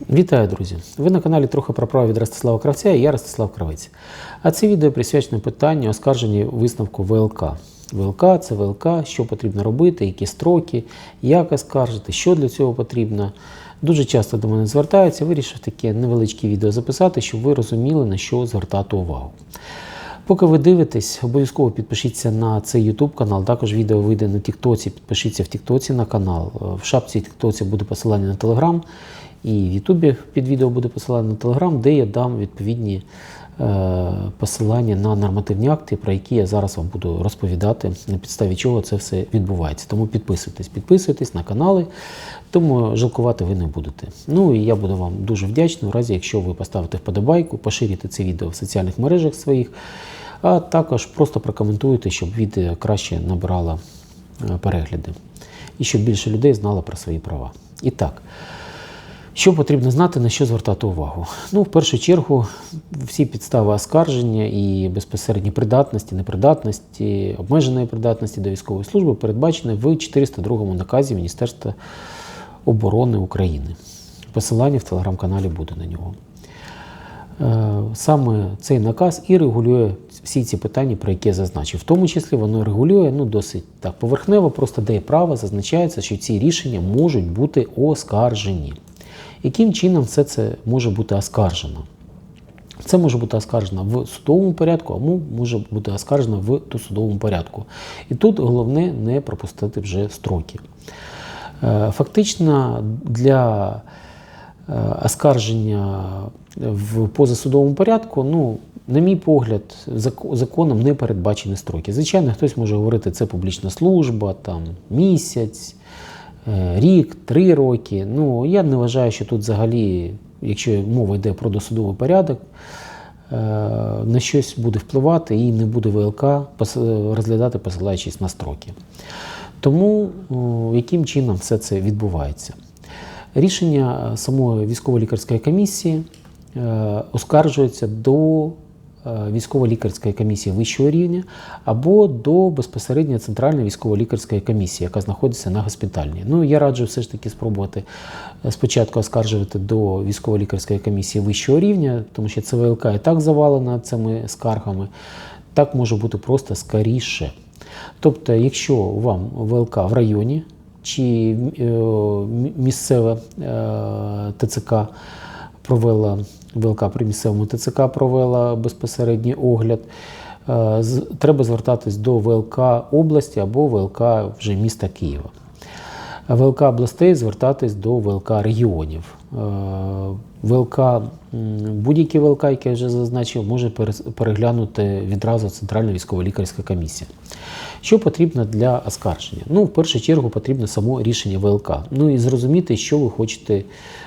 Вітаю, друзі! Ви на каналі трохи про право від Ростислава Кравця і я Ростислав Кравець. А це відео присвячене питанню оскарження висновку ВЛК. ВЛК це ВЛК, що потрібно робити, які строки, як оскаржити, що для цього потрібно. Дуже часто до мене звертаються, вирішив таке невеличке відео записати, щоб ви розуміли, на що звертати увагу. Поки ви дивитесь, обов'язково підпишіться на цей YouTube канал. Також відео вийде на Тіктоці. Підпишіться в Тіктоці на канал. В шапці Тіктоці буде посилання на Телеграм. І в Ютубі під відео буде посилання на Телеграм, де я дам відповідні е, посилання на нормативні акти, про які я зараз вам буду розповідати, на підставі чого це все відбувається. Тому підписуйтесь, підписуйтесь на канали, тому жалкувати ви не будете. Ну і я буду вам дуже вдячний, у разі, якщо ви поставите вподобайку, поширите це відео в соціальних мережах своїх, а також просто прокоментуєте, щоб відео краще набирало е, перегляди і щоб більше людей знало про свої права. І так. Що потрібно знати, на що звертати увагу? Ну, в першу чергу, всі підстави оскарження і безпосередньо придатності, непридатності, обмеженої придатності до військової служби передбачені в 402 наказі Міністерства оборони України. Посилання в телеграм-каналі буде на нього. Е, Саме цей наказ і регулює всі ці питання, про які я зазначив. В тому числі воно регулює ну, досить так поверхнево, просто дає право, зазначається, що ці рішення можуть бути оскаржені. Яким чином все це може бути оскаржено? Це може бути оскаржено в судовому порядку, а може бути оскаржено в досудовому порядку. І тут головне не пропустити вже строки. Е, Фактично для е, оскарження в позасудовому порядку, ну, на мій погляд, законом не передбачені строки. Звичайно, хтось може говорити, це публічна служба, там місяць, рік, три роки. Ну, я не вважаю, що тут взагалі, якщо мова йде про досудовий порядок, е, на щось буде впливати і не буде ВЛК розглядати, посилаючись на строки. Тому яким чином все це відбувається? Рішення самої військово-лікарської комісії е, оскаржується до е, військово-лікарської комісії вищого рівня або до безпосередньо Центральної військово-лікарської комісії, яка знаходиться на госпітальні. Ну, я раджу все ж таки спробувати е, спочатку оскаржувати до військово-лікарської комісії вищого рівня, тому що ЦВЛК і так завалена цими скаргами. Так може бути просто скоріше. Тобто, якщо вам ВЛК в районі чи е, місцеве е, ТЦК провела ВЛК при місцевому ТЦК провела безпосередній огляд, е, треба звертатись до ВЛК області або ВЛК вже міста Києва. ВЛК областей звертатись до ВЛК регіонів. Е, ВЛК, будь-який ВЛК, який я вже зазначив, може переглянути відразу Центральна військово-лікарська комісія. Що потрібно для оскарження? Ну, в першу чергу потрібно само рішення ВЛК. Ну і зрозуміти, що ви хочете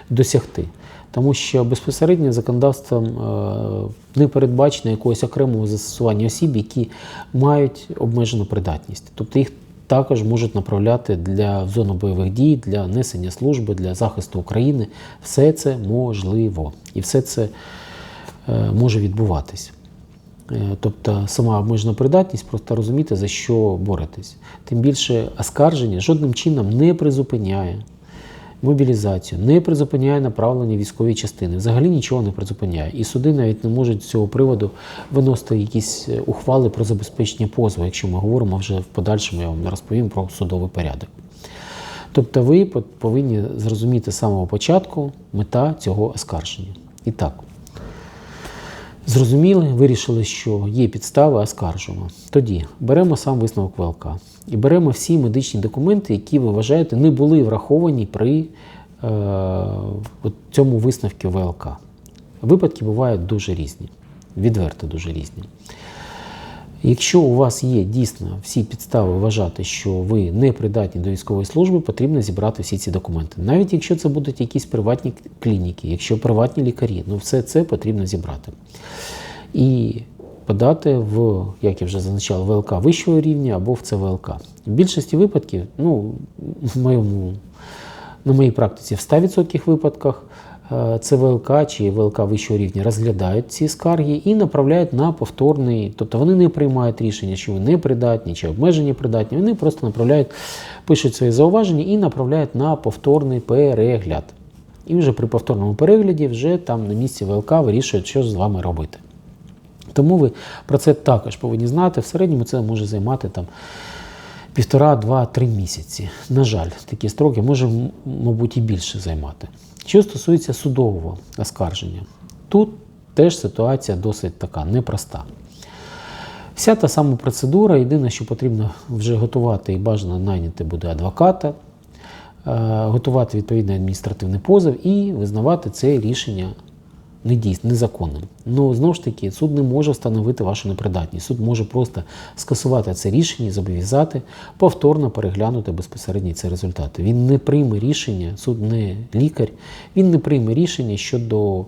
досягти. Тому що безпосередньо законодавством е, не передбачено якогось окремого застосування осіб, які мають обмежену придатність. Тобто їх також можуть направляти для зону бойових дій, для несення служби, для захисту України. Все це можливо і все це е, може відбуватись. Е, Тобто сама обмежена придатність, просто розуміти, за що боретесь. Тим більше оскарження жодним чином не призупиняє мобілізацію, не призупиняє направлення військової частини, взагалі нічого не призупиняє. І суди навіть не можуть з цього приводу виносити якісь е, ухвали про забезпечення позову, якщо ми говоримо вже в подальшому, я вам розповім про судовий порядок. Тобто ви повинні зрозуміти з самого початку мета цього оскарження. І так, зрозуміли, вирішили, що є підстави, оскаржимо. Тоді беремо сам висновок ВЛК і беремо всі медичні документи, які ви вважаєте не були враховані при е, от цьому висновку ВЛК. Випадки бувають дуже різні, відверто дуже різні. Якщо у вас є дійсно всі підстави вважати, що ви не придатні до військової служби, потрібно зібрати всі ці документи. Навіть якщо це будуть якісь приватні клініки, якщо приватні лікарі, ну все це потрібно зібрати. І подати в, як я вже зазначав, ВЛК вищого рівня або в ЦВЛК. В більшості випадків, ну, в моєму, на моїй практиці, в 100% випадках ЦВЛК чи ВЛК вищого рівня розглядають ці скарги і направляють на повторний, тобто вони не приймають рішення, що ви не придатні чи обмежені придатні, вони просто направляють, пишуть свої зауваження і направляють на повторний перегляд. І вже при повторному перегляді вже там на місці ВЛК вирішують, що з вами робити. Тому ви про це також повинні знати. В середньому це може займати там півтора, два, три місяці. На жаль, такі строки може, мабуть, і більше займати. Що стосується судового оскарження, тут теж ситуація досить така непроста. Вся та сама процедура, єдине, що потрібно вже готувати і бажано найняти буде адвоката, е, готувати відповідний адміністративний позов і визнавати це рішення недійс- незаконним. Ну знову ж таки, суд не може встановити вашу непридатність. Суд може просто скасувати це рішення зобов'язати повторно переглянути безпосередньо ці результати. Він не прийме рішення, суд не лікар, він не прийме рішення щодо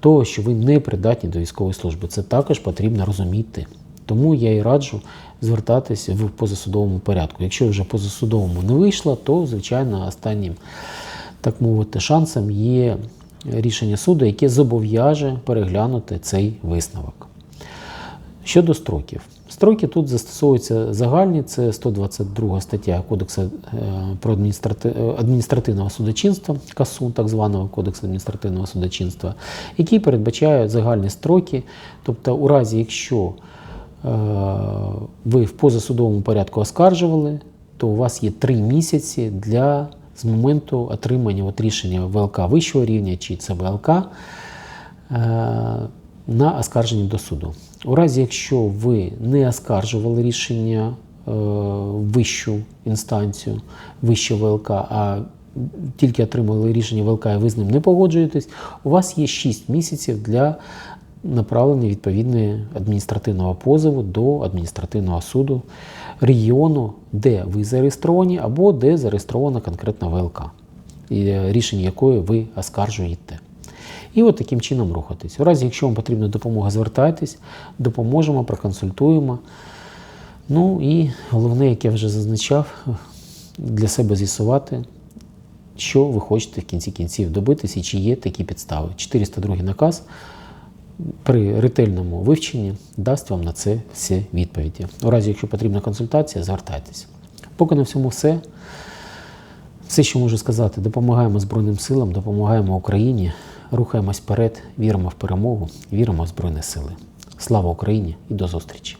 того, що ви не придатні до військової служби. Це також потрібно розуміти. Тому я і раджу звертатися в позасудовому порядку. Якщо вже позасудовому не вийшло, то звичайно останнім, так мовити, шансом є рішення суду, яке зобов'яже переглянути цей висновок. Щодо строків. Строки тут застосовуються загальні, це 122 стаття Кодексу е, про е, адміністративного судочинства, КАСУ, так званого Кодексу адміністративного судочинства, який передбачає загальні строки. Тобто, у разі, якщо е, ви в позасудовому порядку оскаржували, то у вас є три місяці для з моменту отримання от рішення ВЛК вищого рівня чи це ВЛК е, на оскарження до суду. У разі, якщо ви не оскаржували рішення е, вищу інстанцію, вище ВЛК, а тільки отримали рішення ВЛК і ви з ним не погоджуєтесь, у вас є 6 місяців для направлення відповідної адміністративного позову до адміністративного суду регіону, де ви зареєстровані, або де зареєстрована конкретна ВЛК, е, рішення якої ви оскаржуєте. І от таким чином рухатись. У разі, якщо вам потрібна допомога, звертайтесь, допоможемо, проконсультуємо. Ну і головне, як я вже зазначав, для себе з'ясувати, що ви хочете в кінці кінців добитися і чи є такі підстави. 402 наказ при ретельному вивченні дасть вам на це всі відповіді. У разі, якщо потрібна консультація, звертайтеся. Поки на всьому все. Все, що можу сказати, допомагаємо Збройним силам, допомагаємо Україні, рухаємось вперед, віримо в перемогу, віримо в Збройні сили. Слава Україні і до зустрічі!